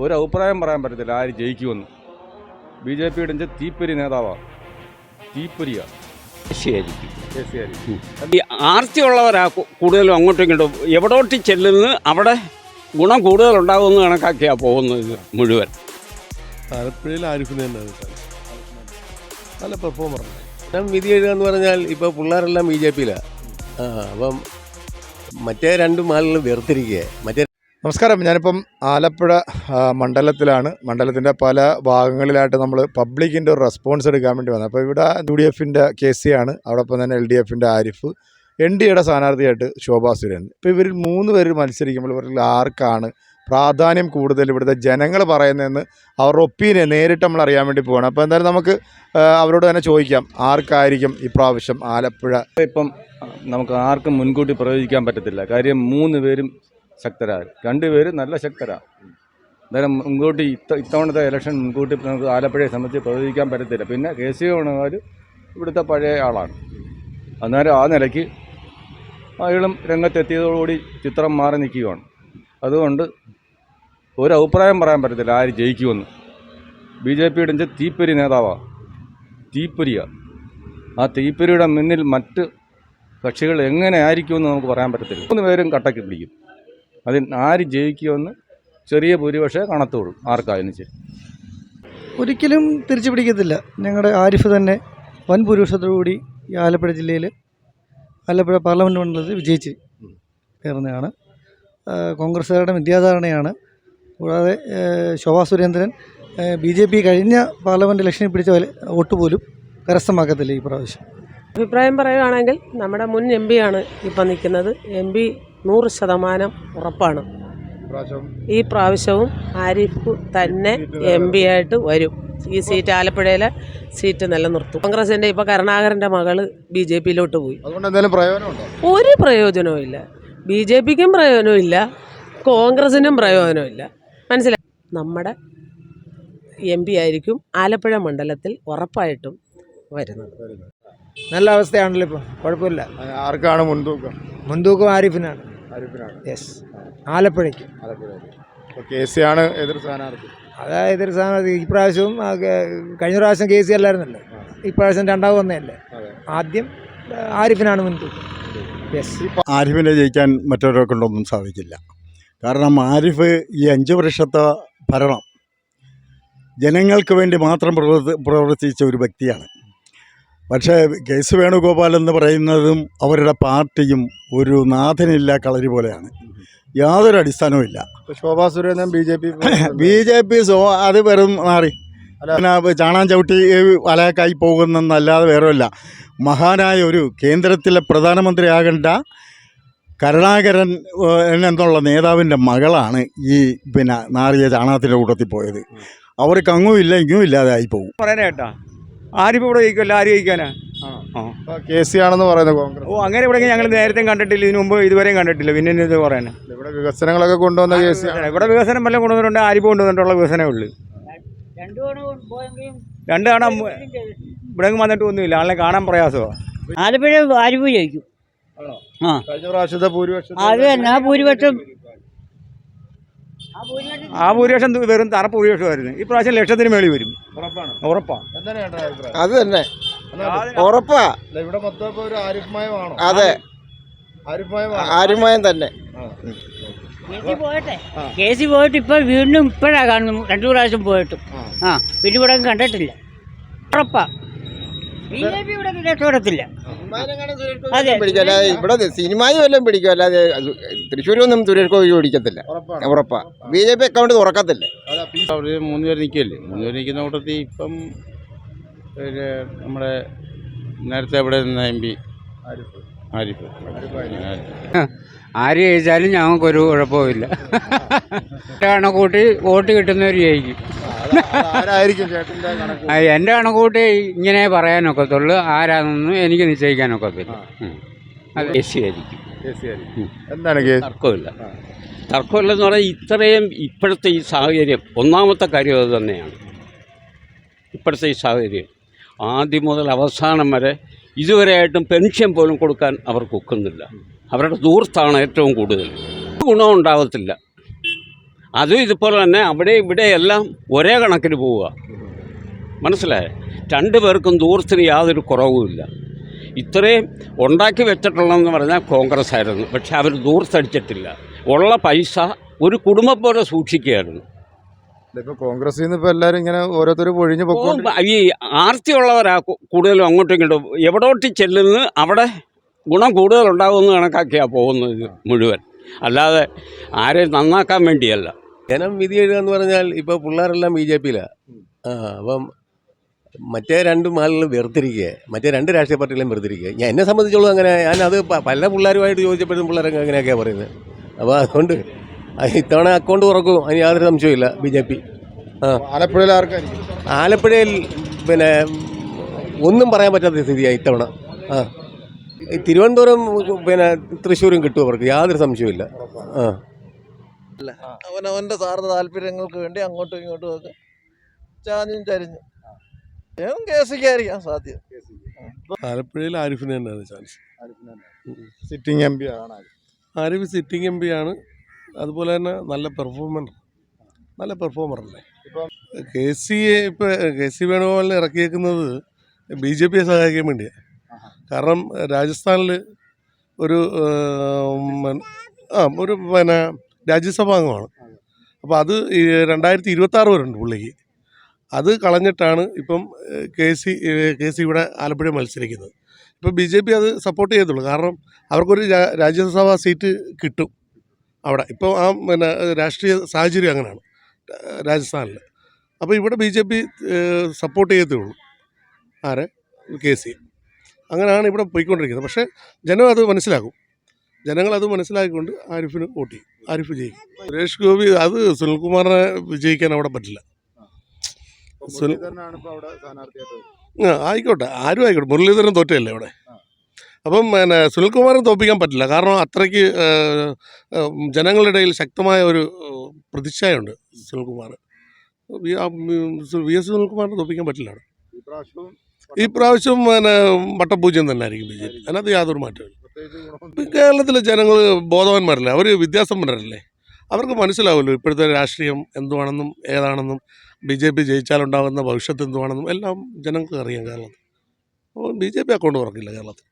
ഒരു അഭിപ്രായം പറയാൻ പറ്റത്തില്ല. ആര് ജയിക്കുമെന്ന്. ബി ജെ പിയുടെ തീപ്പൊരി നേതാവാണ് തീപ്പൊരിയാണ് ആർത്തി ഉള്ളവരാ ഈ ആർത്തിയുള്ളവരാ കൂടുതലും അങ്ങോട്ടും ഇങ്ങോട്ടും. എവിടോട്ട് ചെല്ലുന്നു അവിടെ ഗുണം കൂടുതൽ ഉണ്ടാകുമെന്ന് കണക്കാക്കിയാ പോകുന്നത് മുഴുവൻ. ആലപ്പുഴയിൽ ആരിഫിന് തന്നെ നല്ല പെർഫോമർ ഞാൻ വിധി എഴുതുക എന്ന് പറഞ്ഞാൽ ഇപ്പോൾ പിള്ളേരെല്ലാം ബി ജെ പിയിലാണ് ആ അപ്പം മറ്റേ രണ്ടും ആളുകൾ വേർതിരിക്കുക മറ്റേ നമസ്കാരം. ഞാനിപ്പം ആലപ്പുഴ മണ്ഡലത്തിലാണ്. മണ്ഡലത്തിന്റെ പല ഭാഗങ്ങളിലായിട്ട് നമ്മൾ പബ്ലിക്കിന്റെ ഒരു റെസ്പോൺസ് എടുക്കാൻ വേണ്ടി വന്നത്. അപ്പോൾ ഇവിടെ യു ഡി എഫിന്റെ കെ സി ആണ് അതോടൊപ്പം തന്നെ എൽ ഡി എഫിന്റെ ആരിഫ് എൻ ഡി എയുടെ സ്ഥാനാർത്ഥിയായിട്ട് ശോഭാ സുരേന്ദ്രൻ. ഇപ്പോൾ ഇവരിൽ മൂന്ന് പേര് മത്സരിക്കുമ്പോൾ ഇവരിൽ ആർക്കാണ് പ്രാധാന്യം കൂടുതൽ ഇവിടുത്തെ ജനങ്ങൾ പറയുന്നതെന്ന് അവരുടെ ഒപ്പീനിയൻ നേരിട്ട് നമ്മൾ അറിയാൻ വേണ്ടി പോവാണ്. അപ്പോൾ എന്തായാലും നമുക്ക് അവരോട് തന്നെ ചോദിക്കാം ആർക്കായിരിക്കും ഇപ്രാവശ്യം ആലപ്പുഴ? ഇപ്പം നമുക്ക് ആർക്കും മുൻകൂട്ടി പ്രവചിക്കാൻ പറ്റത്തില്ല. കാര്യം മൂന്ന് പേരും ശക്തരാണ് രണ്ടുപേര് നല്ല ശക്തരാണ് അന്നേരം മുൻകൂട്ടി ഇത്ത ഇത്തവണത്തെ ഇലക്ഷൻ മുൻകൂട്ടി നമുക്ക് ആലപ്പുഴയെ സംബന്ധിച്ച് പ്രവചിക്കാൻ പറ്റത്തില്ല. പിന്നെ കെ സി വേണുകാർ ഇവിടുത്തെ പഴയ ആളാണ്. അന്നേരം ആ നിലയ്ക്ക് അയാളും രംഗത്തെത്തിയതോടുകൂടി ചിത്രം മാറി നിൽക്കുകയാണ്. അതുകൊണ്ട് ഒരു അഭിപ്രായം പറയാൻ പറ്റത്തില്ല ആര് ജയിക്കുമെന്ന്. ബി ജെ പിയുടെ തീപ്പൊരി നേതാവാണ് തീപ്പൊരിയാണ് ആ തീപ്പൊരിയുടെ മുന്നിൽ മറ്റ് കക്ഷികൾ എങ്ങനെ ആയിരിക്കുമെന്ന് നമുക്ക് പറയാൻ പറ്റത്തില്ല. മൂന്ന് പേരും കട്ടക്ക് പിടിക്കും. അതിൽ ആര് ജയിക്കുമെന്ന് ചെറിയ ഭൂരിപക്ഷമേ കാണത്തുള്ളൂ ആർക്കായാലും ശരി. ഒരിക്കലും തിരിച്ചു പിടിക്കത്തില്ല. ഞങ്ങളുടെ ആരിഫ് തന്നെ വൻ ഭൂരിപക്ഷത്തോടുകൂടി ഈ ആലപ്പുഴ ജില്ലയിൽ ആലപ്പുഴ പാർലമെന്റ് മണ്ഡലത്തിൽ വിജയിച്ച് കയറുന്നതാണ് കോൺഗ്രസ്സുകാരുടെ വിദ്യാധാരണയാണ്. കൂടാതെ Shobha Surendran B J P കഴിഞ്ഞ പാർലമെന്റ് ഇലക്ഷനിൽ പിടിച്ച വോട്ട് പോലും കരസ്ഥമാക്കത്തില്ല ഈ പ്രാവശ്യം. അഭിപ്രായം പറയുകയാണെങ്കിൽ നമ്മുടെ മുൻ എം ആണ് ഇപ്പം നിൽക്കുന്നത്. എം പി നൂറ് ശതമാനം ഉറപ്പാണ്. ഈ പ്രാവശ്യവും ആരിഫ് തന്നെ എം പി ആയിട്ട് വരും. ഈ സീറ്റ് ആലപ്പുഴയിലെ സീറ്റ് നിലനിർത്തും കോൺഗ്രസിന്റെ ഇപ്പോൾ കരുണാകരന്റെ മകൾ ബി ജെ പിയിലോട്ട് പോയി. ഒരു പ്രയോജനവും ഇല്ല. ബി ജെ പിക്കും പ്രയോജനമില്ല കോൺഗ്രസിനും പ്രയോജനമില്ല മനസ്സിലായി നമ്മുടെ എം പി ആയിരിക്കും ആലപ്പുഴ മണ്ഡലത്തിൽ ഉറപ്പായിട്ടും വരുന്നത്. നല്ല അവസ്ഥയാണല്ലോ ഇപ്പോൾ കുഴപ്പമില്ല. ആർക്കാണ് മുൻതൂക്കം? മുൻതൂക്കം ആരിഫിനാണ്. യെസ് ആലപ്പുഴയ്ക്ക്. അതായത് കെ സി ആണ് എതിർ സ്ഥാനാർത്ഥി. സ്ഥാനത്ത് ഇപ്രാവശ്യവും കഴിഞ്ഞ പ്രാവശ്യം കെ സി അല്ലായിരുന്നല്ലോ. ഇപ്രാവശ്യം രണ്ടാമത് വന്നതല്ലേ? ആദ്യം ആരിഫിനാണ് മുൻതൂക്കം യെസ് ആരിഫിനെ ജയിക്കാൻ മറ്റൊരാൾ കൊണ്ടൊന്നും സാധിക്കില്ല. കാരണം ആരിഫ് ഈ അഞ്ച് വർഷത്തെ ഭരണം ജനങ്ങൾക്ക് വേണ്ടി മാത്രം പ്രവർത്തി പ്രവർത്തിച്ച ഒരു വ്യക്തിയാണ്. പക്ഷേ കെ എസ് വേണുഗോപാൽ എന്ന് പറയുന്നതും അവരുടെ പാർട്ടിയും ഒരു നാഥനില്ല കളരി പോലെയാണ്. യാതൊരു അടിസ്ഥാനവും ഇല്ല. Shobha Surendran B J P B J P so അത് വെറും മാറി. പിന്നെ ചാണാൻ ചവിട്ടി വലക്കായി പോകുന്നല്ലാതെ വേറെയല്ല മഹാനായ ഒരു കേന്ദ്രത്തിലെ പ്രധാനമന്ത്രിയാകേണ്ട കരുണാകരൻ എന്നുള്ള നേതാവിന്റെ മകളാണ് ഈ പിന്നെ നാറിയ ചാണകത്തിന്റെ കൂട്ടത്തിൽ പോയത്. അവർക്ക് അങ്ങും ഇല്ല ഇങ്ങും ഇല്ലാതെ ആയി പോകും പറയാനാ കേട്ടാ ഇവിടെ ജയിക്കുമല്ലോ ആര് ജയിക്കാനാ? കെ സി ആണെന്ന് പറയുന്നത് കോൺഗ്രസ്. ഓ അങ്ങനെ ഇവിടെ ഞങ്ങൾ നേരത്തെ കണ്ടിട്ടില്ല. ഇതിനു മുമ്പ് ഇതുവരെയും കണ്ടിട്ടില്ല. പിന്നെ ഇത് പറയാനാ. ഇവിടെ വികസനങ്ങളൊക്കെ കൊണ്ടുവന്ന കെ സി ഇവിടെ വികസനം വല്ലതും കൊണ്ടുവന്നിട്ടുണ്ട്. ആരിപ്പോ കൊണ്ടുവന്നിട്ടുള്ള വികസനമേ ഉള്ളൂ. രണ്ട് തവണ ഇവിടെ വന്നിട്ട് ഒന്നുമില്ല. ആളെ കാണാൻ പ്രയാസമാണ് ആലപ്പുഴ ആരിപ്പോ ജയിക്കും. കഴിഞ്ഞ പ്രാവശ്യത്തെ ഭൂരിപക്ഷം അത് തന്നെ. ആ ഭൂരിപക്ഷം ആ ഭൂരിപക്ഷം വെറും തറ ഭൂരിപക്ഷമായിരുന്നു. ഈ പ്രാവശ്യം ലക്ഷത്തിന് മേളിൽ വരും. ഉറപ്പാണ്. അത് തന്നെ. ഉറപ്പാ. ഇവിടെ മൊത്തം ഒരു ആരിഫ്മയമാണോ അതെ. ആരുമായം തന്നെ. കെ സി പോയട്ടെ. കെ സി പോയിട്ട് ഇപ്പൊ വീണ്ടും ഇപ്പോഴാ കാണുന്നു രണ്ടു പ്രാവശ്യം പോയിട്ടും. ആ. പിന്നെ ഇവിടെ കണ്ടിട്ടില്ല. ഉറപ്പാ. ബി ജെ പി ഇവിടെ രക്ഷപ്പെടത്തില്ല അതെ. പിടിക്കല്ല ഇവിടെ സിനിമയും എല്ലാം പിടിക്കും. അല്ലാതെ തൃശ്ശൂരൊന്നും സുരേഷ് ഗോപി പിടിക്കത്തില്ല. ഉറപ്പാണ്. ഉറപ്പാ. ബി ജെ പി അക്കൗണ്ട് തുറക്കത്തില്ല. അവർ മൂന്ന് പേര് നിൽക്കുകയല്ലേ മൂന്ന് പേര് നിൽക്കുന്ന കൂട്ടത്തിൽ ഇപ്പം നമ്മുടെ നേരത്തെ ഇവിടെ നിന്ന എം പി? ആരിഫ്. ആരിഫ് ആര് ജയിച്ചാലും ഞങ്ങൾക്കൊരു കുഴപ്പമില്ല കണക്കൂട്ടി വോട്ട് കിട്ടുന്നവർ ജയിക്കും. ആരായിരിക്കും കണക്ക്? ആ, എന്റെ കണക്കൂട്ടി ഇങ്ങനെ പറയാനൊക്കത്തുള്ളൂ. ആരാണെന്നും എനിക്ക് നിശ്ചയിക്കാനൊക്കത്തില്ല. ഉം. അത് ആയിരിക്കും. കെ സി ആയിരിക്കും. എന്താണ് കെ? തർക്കമില്ല. തർക്കമില്ലെന്ന് പറഞ്ഞാൽ ഇത്രയും ഇപ്പോഴത്തെ ഈ സാഹചര്യം ഒന്നാമത്തെ കാര്യം അത് തന്നെയാണ്. ഇപ്പോഴത്തെ ഈ സാഹചര്യം. ആദ്യം മുതൽ അവസാനം വരെ ഇതുവരെയായിട്ടും പെൻഷൻ പോലും കൊടുക്കാൻ അവർക്ക് ഒക്കുന്നില്ല. അവരുടെ ദൂർത്താണ് ഏറ്റവും കൂടുതൽ. ഗുണം ഉണ്ടാകത്തില്ല അതും ഇതുപോലെ തന്നെ അവിടെ ഇവിടെ എല്ലാം ഒരേ കണക്കിന് പോവുക. മനസ്സിലായേ? രണ്ടു പേർക്കും ദൂരത്തിന് യാതൊരു കുറവുമില്ല ഇത്രയും ഉണ്ടാക്കി വെച്ചിട്ടുള്ളതെന്ന് പറഞ്ഞാൽ കോൺഗ്രസ് ആയിരുന്നു പക്ഷെ അവർ ദൂർത്തടിച്ചിട്ടില്ല. ഉള്ള പൈസ ഒരു കുടുംബം പോലെ സൂക്ഷിക്കുകയായിരുന്നു. ഇപ്പോൾ കോൺഗ്രസിൽ നിന്ന് ഇപ്പോൾ എല്ലാവരും ഇങ്ങനെ ഓരോരുത്തർ പൊഴിഞ്ഞു പോകും ഈ ആർത്തിയുള്ളവരാ കൂടുതലും അങ്ങോട്ടും ഇങ്ങോട്ടും. എവിടോട്ട് ചെല്ലുന്നു അവിടെ ഗുണം കൂടുതലുണ്ടാകുമെന്ന് കണക്കാക്കിയാണ് പോകുന്നത് മുഴുവൻ. അല്ലാതെ ആരെയും നന്നാക്കാൻ വേണ്ടിയല്ല. ജനം വിധി എഴുതുക എന്ന് പറഞ്ഞാൽ ഇപ്പോൾ പിള്ളേരെല്ലാം ബി ജെ പിയിലാണ് ആ അപ്പം മറ്റേ രണ്ട് ആളുകൾ വേർതിരിക്കുക മറ്റേ രണ്ട് രാഷ്ട്രീയ പാർട്ടികളും വേർതിരിക്കുക ഞാൻ എന്നെ സംബന്ധിച്ചോളൂ അങ്ങനെ ഞാൻ അത് പല പിള്ളേരുമായിട്ട് ചോദിച്ചപ്പോഴും പിള്ളേരൊക്കെ അങ്ങനെയൊക്കെയാണ് പറയുന്നത് അപ്പോൾ അതുകൊണ്ട് അത് ഇത്തവണ അക്കൗണ്ട് തുറക്കും. അതിന് യാതൊരു സംശയമില്ല ബി ജെ പി. ആ. ആലപ്പുഴയിൽ ആർക്കായിരിക്കും? ആലപ്പുഴയിൽ പിന്നെ ഒന്നും പറയാൻ പറ്റാത്ത സ്ഥിതിയാണ് ഇത്തവണ. ആ. ഈ തിരുവനന്തപുരം പിന്നെ തൃശ്ശൂരും കിട്ടും അവർക്ക്. യാതൊരു സംശയമില്ല ആ. അവനവന്റെ സാറിന് താല്പര്യങ്ങൾക്ക് വേണ്ടി അങ്ങോട്ടും ഇങ്ങോട്ടും ഒക്കെ ചാഞ്ഞും ചരിഞ്ഞു. ഞാൻ കെ സിക്ക് ആയിരിക്കാം സാധ്യം. ആലപ്പുഴയിൽ ആരിഫിന് തന്നെയാണ് ചാൻസ് സിറ്റിംഗ് എം പി ആണ് ആരിഫ്. സിറ്റിംഗ് എം പി ആണ്. അതുപോലെ തന്നെ നല്ല പെർഫോമർ നല്ല പെർഫോമർ അല്ലേ? കെ സി ഇപ്പോൾ കെ സി വേണുഗോപാലിനെ ഇറക്കിയേക്കുന്നത് ബി ജെ പിയെ സഹായിക്കാൻ വേണ്ടിയാണ് കാരണം രാജസ്ഥാനിൽ ഒരു ആ ഒരു പിന്നെ രാജ്യസഭാ അംഗമാണ് അപ്പോൾ അത് രണ്ടായിരത്തി ഇരുപത്തി ആറ് വരെ ഉണ്ട് പുള്ളിക്ക്. അത് കളഞ്ഞിട്ടാണ് ഇപ്പം കെ സി കെ സി ഇവിടെ ആലപ്പുഴ മത്സരിക്കുന്നത്. ഇപ്പോൾ ബി ജെ പി അത് സപ്പോർട്ട് ചെയ്യത്തുള്ളൂ. കാരണം അവർക്കൊരു രാജ്യസഭാ സീറ്റ് കിട്ടും അവിടെ. ഇപ്പോൾ ആ പിന്നെ രാഷ്ട്രീയ സാഹചര്യം അങ്ങനെയാണ് രാജസ്ഥാനിൽ അപ്പോൾ ഇവിടെ ബി ജെ പി സപ്പോർട്ട് ചെയ്യത്തേ ഉള്ളൂ ആരെ? കെ സി അങ്ങനെയാണ് ഇവിടെ പോയിക്കൊണ്ടിരിക്കുന്നത്. പക്ഷേ ജനം അത് മനസ്സിലാക്കും. ജനങ്ങൾ അത് മനസ്സിലാക്കിക്കൊണ്ട് ആരിഫിന് വോട്ട് ചെയ്യും. ആരിഫ് ജയിക്കും. സുരേഷ് ഗോപി അത് സുനിൽകുമാറിനെ വിജയിക്കാൻ അവിടെ പറ്റില്ല. ആയിക്കോട്ടെ. ആരും ആയിക്കോട്ടെ. മുരളീധരൻ തോറ്റല്ലേ അവിടെ? അപ്പം പിന്നെ സുനിൽകുമാറിനെ തോപ്പിക്കാൻ പറ്റില്ല. കാരണം അത്രയ്ക്ക് ജനങ്ങളുടെ ഇടയിൽ ശക്തമായ ഒരു പ്രതിച്ഛായുണ്ട് സുനിൽകുമാർ. വി എസ് സുനിൽകുമാറിനെ തോപ്പിക്കാൻ പറ്റില്ല അവിടെ. ഈ പ്രാവശ്യം പിന്നെ വട്ടപൂജ്യം തന്നെ ആയിരിക്കും ബി ജെ പി. അതിനകത്ത് യാതൊരു മാറ്റമില്ല കേരളത്തിലെ ജനങ്ങൾ ബോധവാന്മാരല്ലേ? അവർ വിദ്യാസമ്പന്നരല്ലേ? അവർക്ക് മനസ്സിലാവുമല്ലോ ഇപ്പോഴത്തെ രാഷ്ട്രീയം എന്തുവാണെന്നും ഏതാണെന്നും ബി ജെ പി ജയിച്ചാലുണ്ടാകുന്ന ഭവിഷ്യത്ത് എന്തുവാണെന്നും എല്ലാം ജനങ്ങൾക്ക് അറിയാം കേരളത്തിൽ. അപ്പോൾ ബി ജെ പി അക്കൗണ്ട് തുറക്കില്ല കേരളത്തിൽ.